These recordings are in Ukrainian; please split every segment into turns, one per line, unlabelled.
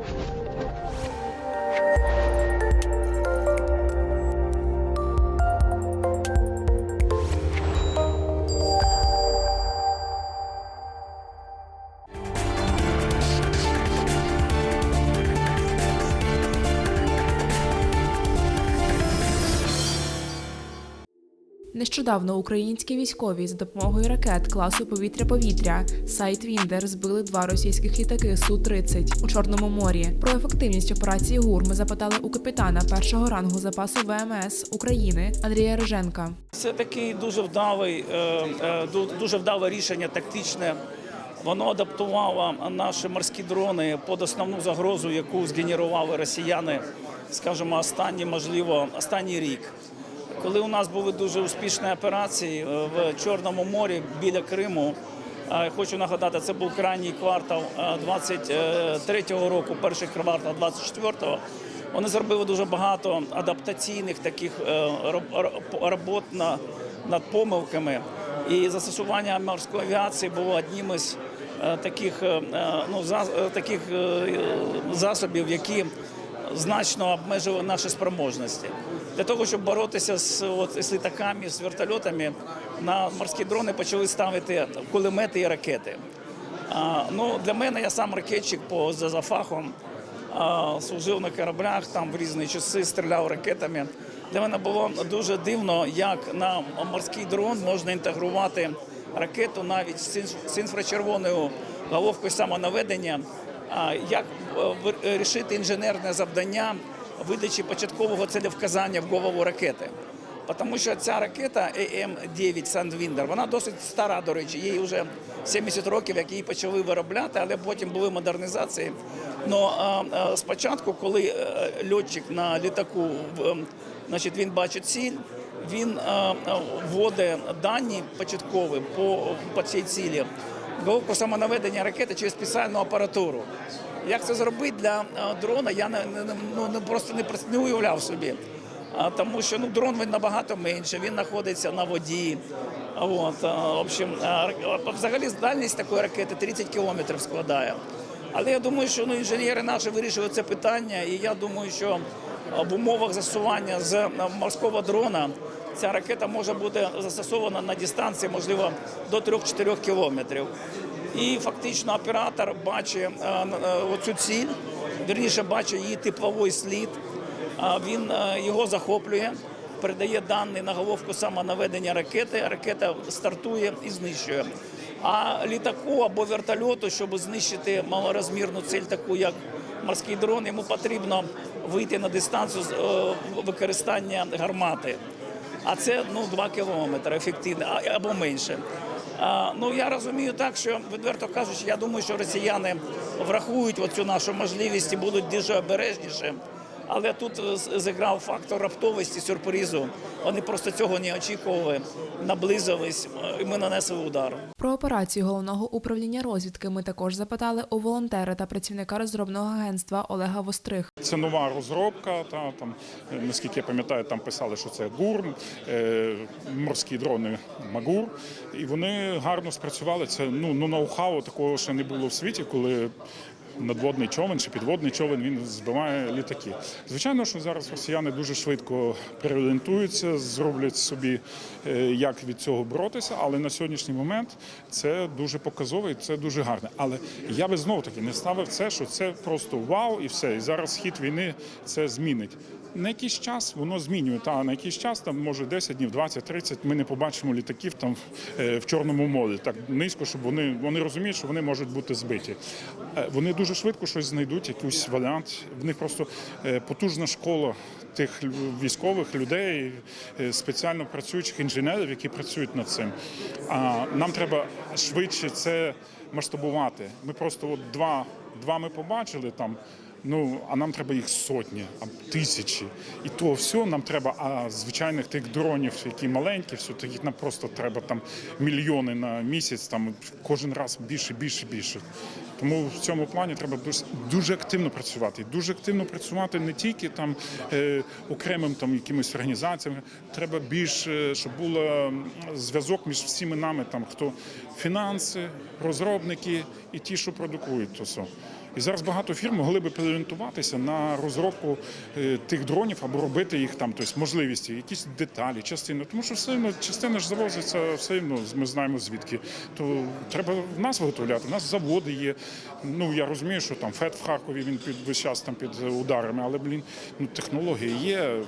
Thank you. Нещодавно українські військові за допомогою ракет класу повітря-повітря сайт Віндер збили два російських літаки Су-30 у Чорному морі. Про ефективність операції ГУР ми запитали у капітана першого рангу запасу ВМС України Андрія Риженка.
Це такий дуже вдалий, е, е, ду- дуже вдале рішення тактичне. Воно адаптувало наші морські дрони під основну загрозу, яку згенерували росіяни, скажімо, останні, можливо, останній рік. Коли у нас були дуже успішні операції е, в Чорному морі біля Криму, е, хочу нагадати, це був крайній квартал 23-го року, перший квартал 24-го. Вони зробили дуже багато адаптаційних таких е, роб- роб- робот на- над помилками. І застосування морської авіації було одним із е, таких, е, е, ну, е, таких е, е, засобів, які значно обмежили наші спроможності. Для того, щоб боротися з, от, з літаками, з вертольотами, на морські дрони почали ставити кулемети і ракети. А, ну, для мене я сам ракетчик по за, за фахом. А, служив на кораблях там в різні часи, стріляв ракетами. Для мене було дуже дивно, як на морський дрон можна інтегрувати ракету навіть з інф- з інфрачервоною головкою самонаведення. А, як е, ви- рішити інженерне завдання видачі початкового целевказання в голову ракети. Тому що ця ракета АМ-9 Сандвіндер, вона досить стара, до речі, їй вже 70 років, як її почали виробляти, але потім були модернізації. Но спочатку, коли е, льотчик на літаку ем, значить, він бачить ціль, він а, а, вводить дані початкові по, по цій цілі, головку самонаведення ракети через спеціальну апаратуру. Як це зробити для дрона, я не, не, ну, просто не, не уявляв собі. А, тому що ну, дрон він набагато менше, він знаходиться на воді. От, а, в общем, а, взагалі дальність такої ракети 30 кілометрів складає. Але я думаю, що ну, інженери наші вирішили це питання, і я думаю, що в умовах застосування з морського дрона ця ракета може бути застосована на дистанції, можливо, до 3-4 кілометрів. І фактично оператор бачить е, е, оцю ціль, вірніше бачить її тепловий слід. Він е, його захоплює, передає дані на головку самонаведення ракети. Ракета стартує і знищує. А літаку або вертольоту, щоб знищити малорозмірну ціль, таку як морський дрон, йому потрібно вийти на дистанцію з використання гармати. А це ну 2 кілометри ефективно або менше. А, ну я розумію так, що відверто кажучи, я думаю, що росіяни врахують оцю нашу можливість і будуть дуже обережніші. Але тут е, зіграв фактор раптовості, сюрпризу. Вони просто цього не очікували, наблизились, е, і ми нанесли удар.
Про операцію головного управління розвідки ми також запитали у волонтера та працівника розробного агентства Олега Вострих.
Це нова розробка. Та там е, наскільки я пам'ятаю, там писали, що це ГУР, е, морські дрони Магур, і вони гарно спрацювали. Це ну ну ноу-хау такого ще не було в світі, коли. Надводний човен чи підводний човен він збиває літаки. Звичайно, що зараз росіяни дуже швидко переорієнтуються, зроблять собі, е, як від цього боротися. Але на сьогоднішній момент це дуже показово і це дуже гарне. Але я би знову таки не ставив це, що це просто вау і все. І зараз хід війни це змінить. На якийсь час воно змінює. Та на якийсь час там може 10 днів, 20, 30, Ми не побачимо літаків там е, в чорному морі так низько, щоб вони вони розуміють, що вони можуть бути збиті. Е, Вони дуже швидко щось знайдуть, якийсь варіант. В них просто е, потужна школа тих військових людей, спеціально працюючих інженерів, які працюють над цим. А нам треба швидше це масштабувати. Ми просто от два, два ми побачили там. Ну, а нам треба їх сотні, а тисячі. І то все нам треба, а звичайних тих дронів, які маленькі, все таких нам просто треба там мільйони на місяць, там кожен раз більше, більше, більше. Тому в цьому плані треба дуже, активно працювати. І дуже активно працювати не тільки там е, окремим там якимось організаціями. Треба більше, щоб було м, зв'язок між всіми нами, там хто фінанси, розробники і ті, що продукують то все. І зараз багато фірм могли би переорієнтуватися на розробку е, тих дронів або робити їх там, тобто можливості, якісь деталі, частини. Тому що все одно частина ж завозиться, все одно ми знаємо звідки. То треба в нас виготовляти. У нас заводи є. Ну я розумію, що там ФЕД в Харкові він під весь час там під ударами, але блін, ну технології є.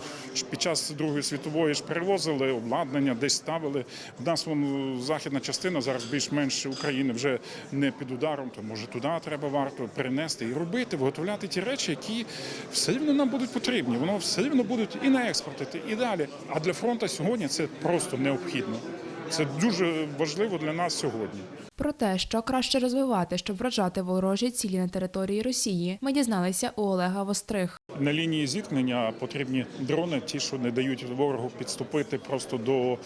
Під час Другої світової ж перевозили обладнання, десь ставили. В нас вон, західна частина зараз більш-менш України вже не під ударом, то може туди треба варто перенести і робити, виготовляти ті речі, які все рівно нам будуть потрібні. Воно все рівно будуть і на експортити, і далі. А для фронту сьогодні це просто необхідно. Це дуже важливо для нас сьогодні.
Про те, що краще розвивати, щоб вражати ворожі цілі на території Росії, ми дізналися у Олега Вострих.
На лінії зіткнення потрібні дрони, ті, що не дають ворогу підступити просто до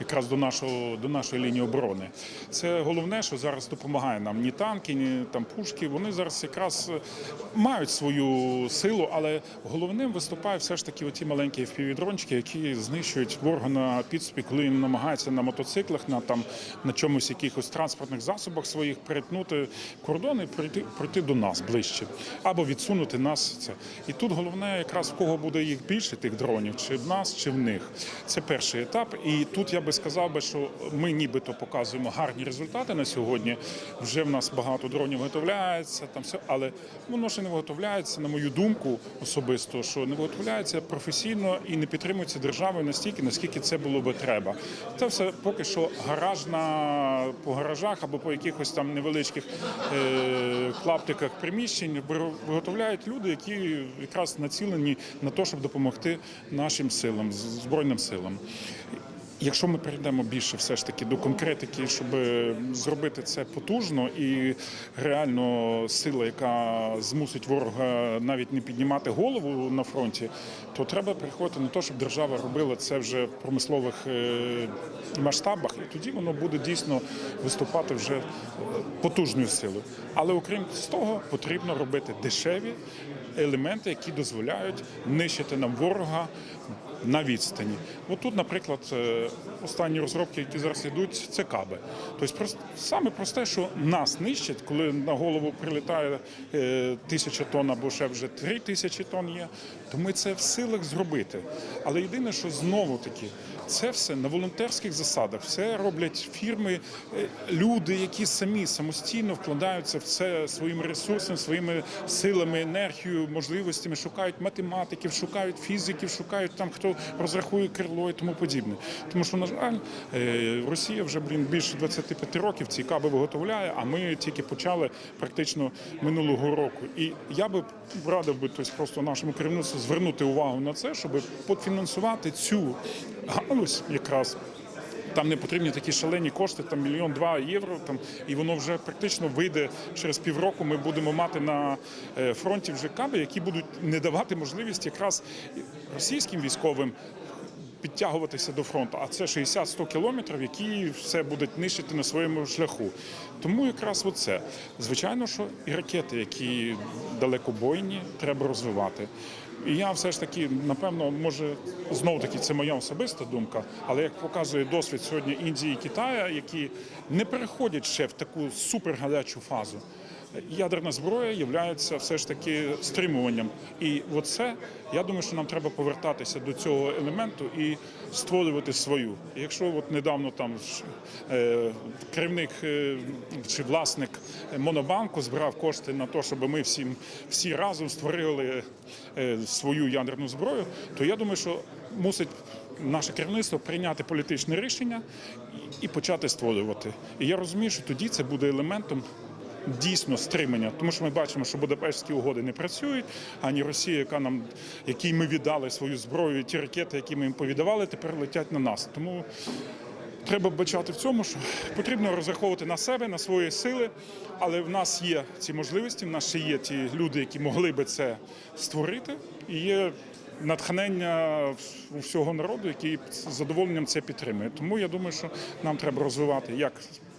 якраз до нашого до нашої лінії оборони. Це головне, що зараз допомагає нам ні танки, ні там пушки. Вони зараз якраз е, мають свою силу, але головним виступає все ж таки оті маленькі FPV-дрончики, які знищують ворога на підступі, коли він намагається на мотоциклах, на там на чомусь якихось транспортних засобах своїх перетнути кордон і пройти пройти до нас ближче або відсунути нас. Це і тут головне, якраз в кого буде їх більше, тих дронів, чи в нас, чи в них. Це перший етап. І тут я би сказав би, що ми нібито показуємо гарні результати на сьогодні. Вже в нас багато дронів виготовляється, там все, але воно ще не виготовляється, на мою думку, особисто, що не виготовляється професійно і не підтримується державою настільки, наскільки це було би треба. Це все поки що гаражна по гаражах або по якихось там невеличких е, клаптиках приміщень виготовляють люди, які якраз націлені на те, щоб допомогти нашим силам, збройним силам. Якщо ми перейдемо більше все ж таки до конкретики, щоб зробити це потужно і реально сила, яка змусить ворога навіть не піднімати голову на фронті, то треба приходити на те, щоб держава робила це вже в промислових е, масштабах, і тоді воно буде дійсно виступати вже потужною силою. Але окрім того, потрібно робити дешеві елементи, які дозволяють нищити нам ворога на відстані. От тут, наприклад, е, останні розробки, які зараз йдуть, це каби. Тобто саме просте, що нас нищать, коли на голову прилітає е, тисяча тонн або ще вже три тисячі тонн є, то ми це в силах зробити. Але єдине, що знову таки, це все на волонтерських засадах, все роблять фірми, е, люди, які самі самостійно вкладаються в це своїми ресурсами, своїми силами, енергією, можливостями, шукають математиків, шукають фізиків, шукають там, хто розрахує крило і тому подібне. Тому що, на жаль, е, Росія вже блін більше 25 років ці каби виготовляє, а ми тільки почали практично минулого року. І я би радив би тобто, просто нашому керівництву звернути увагу на це, щоб пофінансувати цю галузь якраз. Там не потрібні такі шалені кошти, там мільйон два євро. Там і воно вже практично вийде через півроку. Ми будемо мати на е, фронті вже каби, які будуть не давати можливість якраз російським військовим. Підтягуватися до фронту, а це 60-100 кілометрів, які все будуть нищити на своєму шляху. Тому якраз оце. Звичайно, що і ракети, які далекобойні, треба розвивати. І я все ж таки, напевно, може, знову таки, це моя особиста думка, але як показує досвід сьогодні Індії і Китаю, які не переходять ще в таку супергарячу фазу. Ядерна зброя є все ж таки стримуванням. І оце, я думаю, що нам треба повертатися до цього елементу і створювати свою. Якщо от недавно там е, керівник е, чи власник Монобанку збирав кошти на те, щоб ми всі, всі разом створили е, свою ядерну зброю, то я думаю, що мусить наше керівництво прийняти політичне рішення і почати створювати. І я розумію, що тоді це буде елементом. Дійсно стримання, тому що ми бачимо, що Будапештські угоди не працюють, ані Росія, яка нам якій ми віддали свою зброю, ті ракети, які ми їм повідавали, тепер летять на нас. Тому треба бачати в цьому, що потрібно розраховувати на себе, на свої сили, але в нас є ці можливості, в нас ще є ті люди, які могли би це створити, і є натхнення у всього народу, який з задоволенням це підтримує. Тому я думаю, що нам треба розвивати як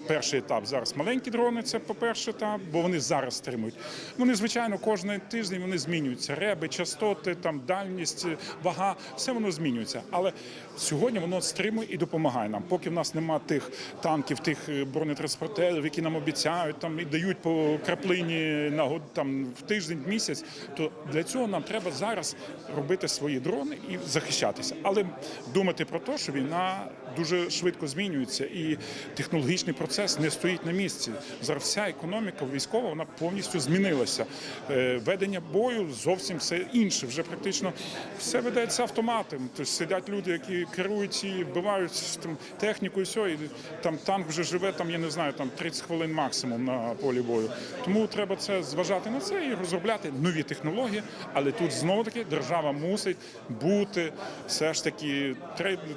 Перший етап зараз маленькі дрони, це по-перше, етап, бо вони зараз стримують. Вони, звичайно, кожен тиждень вони змінюються. Реби, частоти, там дальність, вага, все воно змінюється. Але сьогодні воно стримує і допомагає нам. Поки в нас нема тих танків, тих е, бронетранспортерів, які нам обіцяють там і дають по краплині на год там в тиждень, в місяць, то для цього нам треба зараз робити свої дрони і захищатися. Але думати про те, що війна дуже швидко змінюється, і технологічний процес не стоїть на місці. Зараз вся економіка військова вона повністю змінилася. Е, Ведення бою зовсім все інше. Вже практично все ведеться автоматом. Тобто сидять люди, які керують і вбивають там техніку, і все, і там танк вже живе. Там я не знаю, там 30 хвилин максимум на полі бою. Тому треба це зважати на це і розробляти нові технології. Але тут знову таки держава мусить бути все ж таки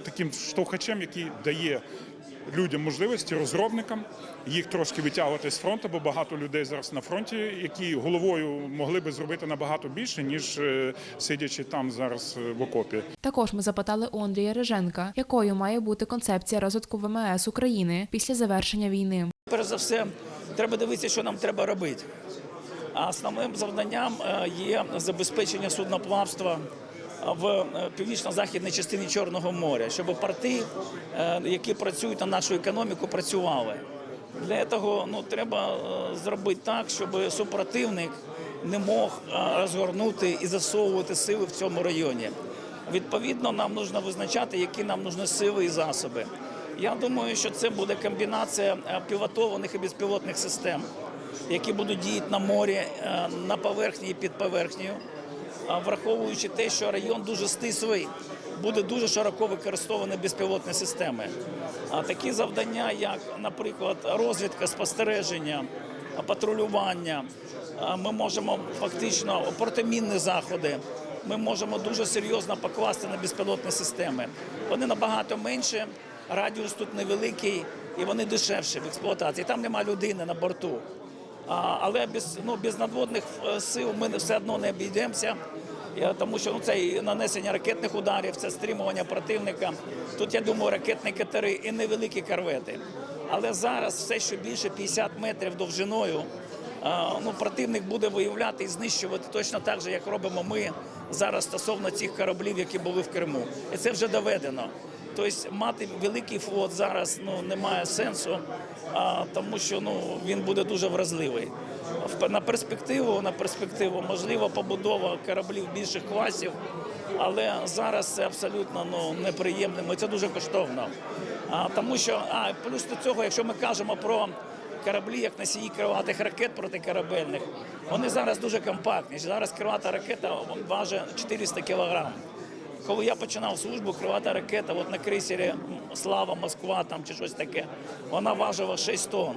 таким штовхачем, який дає людям можливості, розробникам їх трошки витягувати з фронту, бо багато людей зараз на фронті, які головою могли би зробити набагато більше, ніж е, сидячи там зараз е, в окопі.
Також ми запитали у Андрія Риженка, якою має бути концепція розвитку ВМС України після завершення війни.
Перш за все, треба дивитися, що нам треба робити. А основним завданням е, є забезпечення судноплавства в е, північно-західній частині Чорного моря, щоб порти, е, які працюють на нашу економіку, працювали. Для цього ну, треба е, зробити так, щоб супротивник не мог розгорнути і засовувати сили в цьому районі. Відповідно, нам потрібно визначати, які нам потрібні сили і засоби. Я думаю, що це буде комбінація пілотованих і безпілотних систем, які будуть діяти на морі, на поверхні і під поверхнею, враховуючи те, що район дуже стислий, буде дуже широко використовані безпілотні системи. А такі завдання, як, наприклад, розвідка, спостереження, патрулювання, ми можемо фактично протимінні заходи. Ми можемо дуже серйозно покласти на безпілотні системи. Вони набагато менше, радіус тут невеликий і вони дешевші в експлуатації. Там нема людини на борту. Але без, ну, без надводних е, сил ми все одно не обійдемося. Тому що ну, це і нанесення ракетних ударів, це стримування противника. Тут я думаю, ракетні катери і невеликі корвети. Але зараз все, що більше 50 метрів довжиною, ну, противник буде виявляти і знищувати точно так же, як робимо ми зараз стосовно цих кораблів, які були в Криму. І це вже доведено. Тобто мати великий флот зараз ну, немає сенсу, а, тому що ну, він буде дуже вразливий. На перспективу, на перспективу, можливо, побудова кораблів більших класів, але зараз це абсолютно ну, неприємно і це дуже коштовно. А, тому що, а, плюс до цього, якщо ми кажемо про кораблі, як носії крилатих ракет протикорабельних, вони зараз дуже компактні. Зараз крилата ракета важить 400 кілограмів. Коли я починав службу, кривата ракета, от на крейсері Слава, Москва там чи щось таке, вона важила 6 тонн.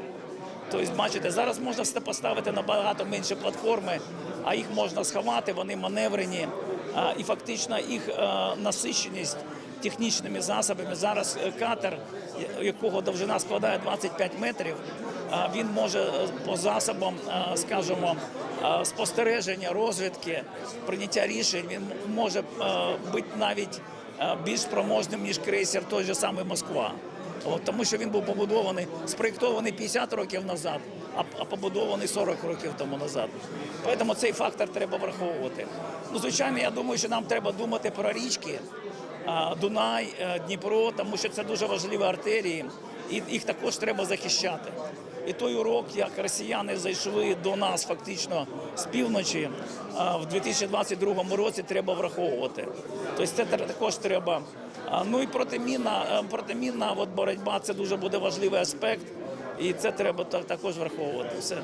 Тобто, бачите, зараз можна все поставити на багато менше платформи, а їх можна сховати, вони маневрені, і фактично їх е, насищеність технічними засобами. Зараз е, катер, якого довжина складає 25 метрів, він може е, по засобам, е, скажімо, спостереження, розвідки, прийняття рішень, він може бути навіть більш спроможним, ніж крейсер той же самий Москва. От, тому що він був побудований, спроєктований 50 років назад, а, побудований 40 років тому назад. Тому цей фактор треба враховувати. Ну, звичайно, я думаю, що нам треба думати про річки Дунай, е, Дніпро, тому що це дуже важливі артерії, і їх також треба захищати. І той урок, як росіяни зайшли до нас фактично з півночі а, в 2022 році, треба враховувати. Тобто це також треба. Ну і протимінна, е, протимінна от боротьба це дуже буде важливий аспект, і це треба та- також враховувати. Все.